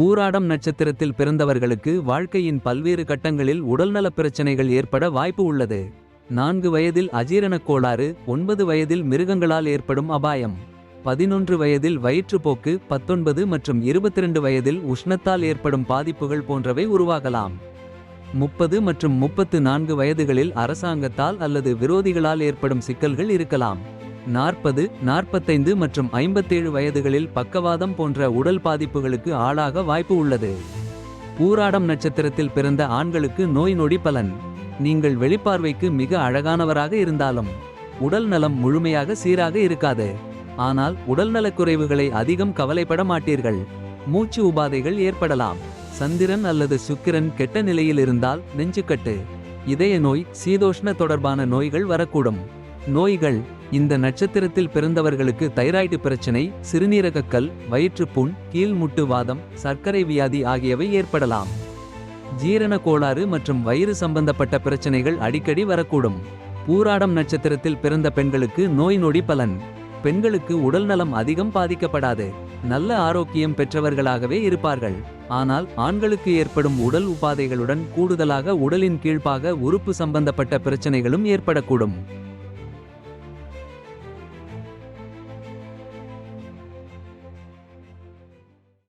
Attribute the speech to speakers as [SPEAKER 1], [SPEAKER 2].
[SPEAKER 1] பூராடம் நட்சத்திரத்தில் பிறந்தவர்களுக்கு வாழ்க்கையின் பல்வேறு கட்டங்களில் உடல்நலப் பிரச்சனைகள் ஏற்பட வாய்ப்பு உள்ளது. நான்கு வயதில் அஜீரணக் கோளாறு ஒன்பது வயதில் மிருகங்களால் ஏற்படும் அபாயம் பதினொன்று வயதில் வயிற்றுப்போக்கு பத்தொன்பது மற்றும் 22 வயதில் உஷ்ணத்தால் ஏற்படும் பாதிப்புகள் போன்றவை உருவாகலாம். முப்பது மற்றும் முப்பத்து நான்கு வயதுகளில் அரசாங்கத்தால் அல்லது விரோதிகளால் ஏற்படும் சிக்கல்கள் இருக்கலாம். நாற்பது நாற்பத்தைந்து மற்றும் ஐம்பத்தேழு வயதுகளில் பக்கவாதம் போன்ற உடல் பாதிப்புகளுக்கு ஆளாக வாய்ப்பு உள்ளது. பூராடம் நட்சத்திரத்தில் பிறந்த ஆண்களுக்கு நோய் நொடி பலன். நீங்கள் வெளிப்பார்வைக்கு மிக அழகானவராக இருந்தாலும் உடல் நலம் முழுமையாக சீராக இருக்காது. ஆனால் உடல்நலக் குறைவுகளை அதிகம் கவலைப்பட மாட்டீர்கள். மூச்சு உபாதைகள் ஏற்படலாம். சந்திரன் அல்லது சுக்கிரன் கெட்ட நிலையில் இருந்தால் நெஞ்சுக்கட்டு. இதய நோய் சீதோஷ்ண தொடர்பான நோய்கள் வரக்கூடும். நோய்கள் இந்த நட்சத்திரத்தில் பிறந்தவர்களுக்கு தைராய்டு பிரச்சனை சிறுநீரகக்கல் வயிற்றுப்புண் கீழ்முட்டு வாதம் சர்க்கரை வியாதி ஆகியவை ஏற்படலாம். ஜீரண கோளாறு மற்றும் வயிறு சம்பந்தப்பட்ட பிரச்சனைகள் அடிக்கடி வரக்கூடும். பூராடம் நட்சத்திரத்தில் பிறந்த பெண்களுக்கு நோய் நொடி பலன். பெண்களுக்கு உடல்நலம் அதிகம் பாதிக்கப்படாது. நல்ல ஆரோக்கியம் பெற்றவர்களாகவே இருப்பார்கள். ஆனால் ஆண்களுக்கு ஏற்படும் உடல் உபாதைகளுடன் கூடுதலாக உடலின் கீழ்ப்பாக உறுப்பு சம்பந்தப்பட்ட பிரச்சனைகளும் ஏற்படக்கூடும்.